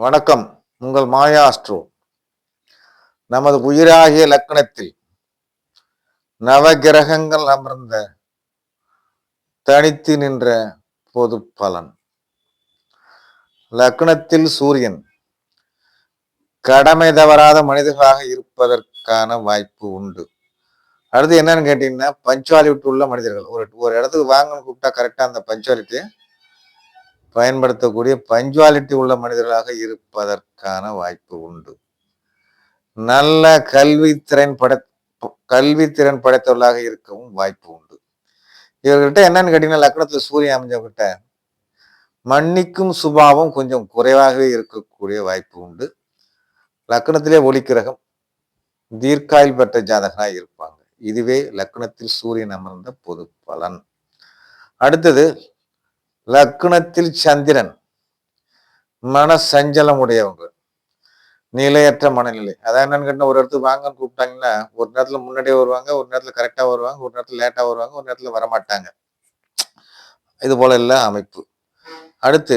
வணக்கம். உங்கள் மாயா அஸ்ட்ரோ. நமது உயிராகிய லக்கணத்தில் நவகிரகங்கள் அமர்ந்த தனித்து நின்ற பொது பலன். லக்னத்தில் சூரியன் கடமை தவறாத மனிதர்களாக இருப்பதற்கான வாய்ப்பு உண்டு. அடுத்து என்னன்னு கேட்டீங்கன்னா பஞ்சுவாலிட்டி உள்ள மனிதர்கள். ஒரு ஒரு இடத்துக்கு வாங்கன்னு கூப்பிட்டா கரெக்டாக அந்த பஞ்சுவாலிட்டியை பயன்படுத்தக்கூடிய பஞ்சுவாலிட்டி உள்ள மனிதர்களாக இருப்பதற்கான வாய்ப்பு உண்டு. நல்ல கல்வி திறன் படை படைத்தவர்களாக இருக்கவும் வாய்ப்பு உண்டு. இவர்கிட்ட என்னன்னு கேட்டீங்கன்னா லக்னத்துல சூரியன் அமைஞ்சவர்கிட்ட மன்னிக்கும் சுபாவம் கொஞ்சம் குறைவாகவே இருக்கக்கூடிய வாய்ப்பு உண்டு. லக்னத்திலே ஒளிக்கிரகம் தீர்க்காயில் பெற்ற ஜாதகனாக இருப்பாங்க. இதுவே லக்னத்தில் சூரியன் அமர்ந்த பொது பலன். அடுத்தது லக்னத்தில் சந்திரன். மன சஞ்சலம் உடையவங்க நிலையற்ற மனநிலை. அதான் என்னன்னு கேட்டால் ஒரு இடத்துக்கு வாங்கன்னு கூப்பிட்டாங்கன்னா ஒரு நேரத்தில் முன்னாடியே வருவாங்க ஒரு நேரத்தில் கரெக்டாக வருவாங்க ஒரு நேரத்தில் லேட்டாக வருவாங்க ஒரு நேரத்தில் வரமாட்டாங்க. இது போல எல்லாம் அமைப்பு. அடுத்து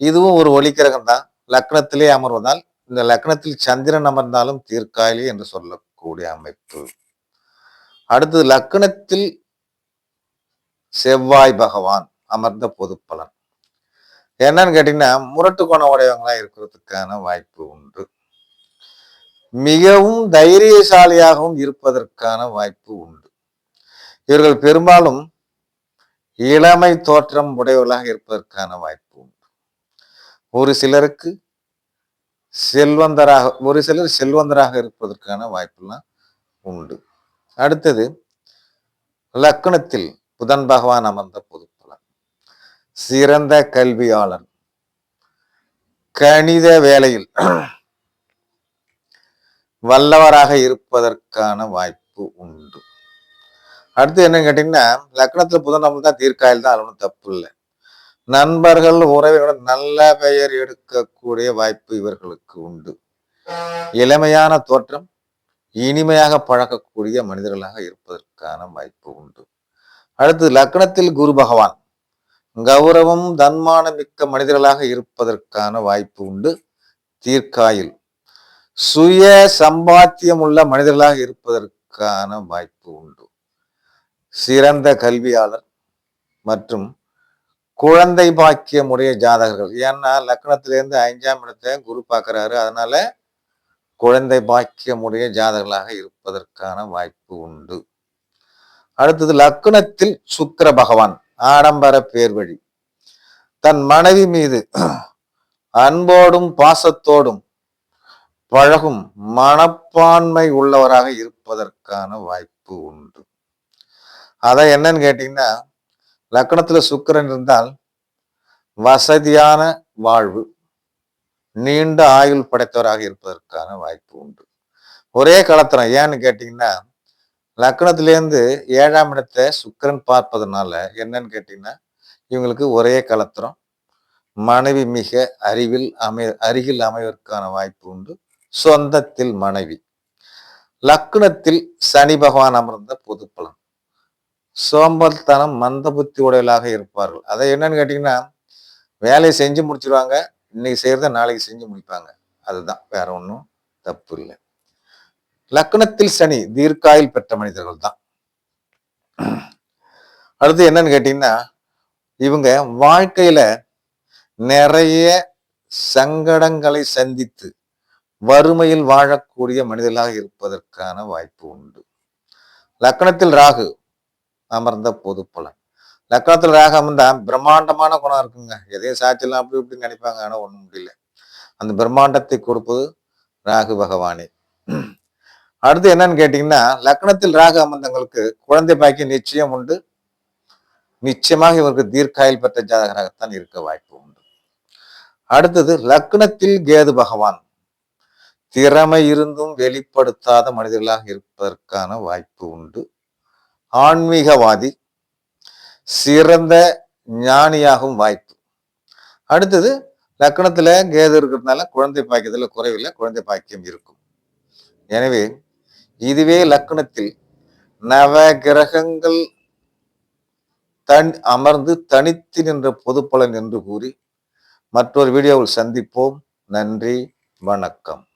இதுவும் ஒரு ஒலிக்கிரகம் தான். லக்னத்திலே அமர்வதால் இந்த லக்னத்தில் சந்திரன் அமர்ந்தாலும் தீர்க்காயலி என்று சொல்லக்கூடிய அமைப்பு. அடுத்தது லக்னத்தில் செவ்வாய் பகவான். அமர்ந்த பொது பலன் என்னன்னு கேட்டீங்கன்னா முரட்டு குணம் உடையவங்களா இருக்கிறதுக்கான வாய்ப்பு உண்டு. மிகவும் தைரியசாலியாகவும் இருப்பதற்கான வாய்ப்பு உண்டு. இவர்கள் பெரும்பாலும் இளமை தோற்றம் உடையவர்களாக இருப்பதற்கான வாய்ப்பு உண்டு. ஒரு சிலருக்கு செல்வந்தராக ஒரு சிலர் செல்வந்தராக இருப்பதற்கான வாய்ப்புலாம் உண்டு. அடுத்தது லக்கணத்தில் புதன் பகவான் அமர்ந்த பொது சிறந்த கல்வியாளர் கணித வேலையில் வல்லவராக இருப்பதற்கான வாய்ப்பு உண்டு. அடுத்து என்னன்னு கேட்டீங்கன்னா லக்னத்துல புதன் நம்ம தான் தீர்க்காயில் தான் அது தப்பு இல்லை. நண்பர்கள் உறவினர் நல்ல பெயர் எடுக்கக்கூடிய வாய்ப்பு இவர்களுக்கு உண்டு. இளமையான தோற்றம் இனிமையாக பழக்கக்கூடிய மனிதர்களாக இருப்பதற்கான வாய்ப்பு உண்டு. அடுத்து லக்னத்தில் குரு பகவான். கௌரவம் தன்மான மிக்க மனிதர்களாக இருப்பதற்கான வாய்ப்பு உண்டு. தீர்க்காயில். சுய சம்பாத்தியம் உள்ள மனிதர்களாக இருப்பதற்கான வாய்ப்பு உண்டு. சிறந்த கல்வியாளர் மற்றும் குழந்தை பாக்கியமுடைய ஜாதகர்கள். ஏன்னா லக்னத்திலேருந்து ஐந்தாம் இடத்தை குரு பார்க்கிறாரு. அதனால குழந்தை பாக்கியமுடைய ஜாதகர்களாக இருப்பதற்கான வாய்ப்பு உண்டு. அடுத்தது லக்னத்தில் சுக்கர பகவான். ஆடம்பர பேர் வழி தன் மனைவி மீது அன்போடும் பாசத்தோடும் பழகும் மனப்பான்மை உள்ளவராக இருப்பதற்கான வாய்ப்பு உண்டு. அதை என்னன்னு கேட்டீங்கன்னா லக்கணத்துல சுக்கரன் இருந்தால் வசதியான வாழ்வு நீண்ட ஆயுள் படைத்தவராக இருப்பதற்கான வாய்ப்பு உண்டு. ஒரே களத்திரம் ஏன்னு கேட்டீங்கன்னா லக்னத்திலேருந்து ஏழாம் இடத்தை சுக்கரன் பார்ப்பதுனால என்னன்னு கேட்டிங்கன்னா இவங்களுக்கு ஒரே கலத்திரம். மனைவி மிக அறிவில் அமை அருகில் அமைவதற்கான வாய்ப்பு உண்டு. சொந்தத்தில் மனைவி. லக்னத்தில் சனி பகவான் அமர்ந்த பொது பலன். சோம்பல்தனம் மந்த புத்தி உடையலாக இருப்பார்கள். அதை என்னன்னு கேட்டிங்கன்னா வேலையை செஞ்சு முடிச்சிருவாங்க. இன்னைக்கு செய்யறத நாளைக்கு செஞ்சு முடிப்பாங்க. அதுதான். வேற ஒன்றும் தப்பு இல்லை. லக்னத்தில் சனி தீர்க்காயில் பெற்ற மனிதர்கள் தான் அடுத்து என்னன்னு கேட்டீங்கன்னா இவங்க வாழ்க்கையில நிறைய சங்கடங்களை சந்தித்து வறுமையில் வாழக்கூடிய மனிதர்களாக இருப்பதற்கான வாய்ப்பு உண்டு. லக்கணத்தில் ராகு அமர்ந்த பொது பலன். லக்கணத்தில் ராகு அமர்ந்தா பிரம்மாண்டமான குணம் இருக்குங்க. எதையும் சாட்சியெல்லாம் அப்படி இப்படி நினைப்பாங்க ஆனால் ஒன்றும் முடியல. அந்த பிரம்மாண்டத்தை கொடுப்பது ராகு பகவானே. அடுத்து என்னன்னு கேட்டீங்கன்னா லக்னத்தில் ராக அமந்தங்களுக்கு குழந்தை பாக்கி நிச்சயம் உண்டு. நிச்சயமாக இவருக்கு தீர்க்காயில் பெற்ற ஜாதகராகத்தான் இருக்க வாய்ப்பு உண்டு. அடுத்தது லக்னத்தில் கேது பகவான். திறமை இருந்தும் வெளிப்படுத்தாத மனிதர்களாக இருப்பதற்கான வாய்ப்பு உண்டு. ஆன்மீகவாதி சிறந்த ஞானியாகும் வாய்ப்பு. அடுத்தது லக்னத்தில் கேது இருக்கிறதுனால குழந்தை பாக்கியத்தில் குறைவில்லை குழந்தை பாக்கியம் இருக்கும். எனவே இதுவே லக்னத்தில் நவ கிரகங்கள் தன் அமர்ந்து தனித்து நின்ற பொது பலன் என்று கூறி மற்றொரு வீடியோவில் சந்திப்போம். நன்றி வணக்கம்.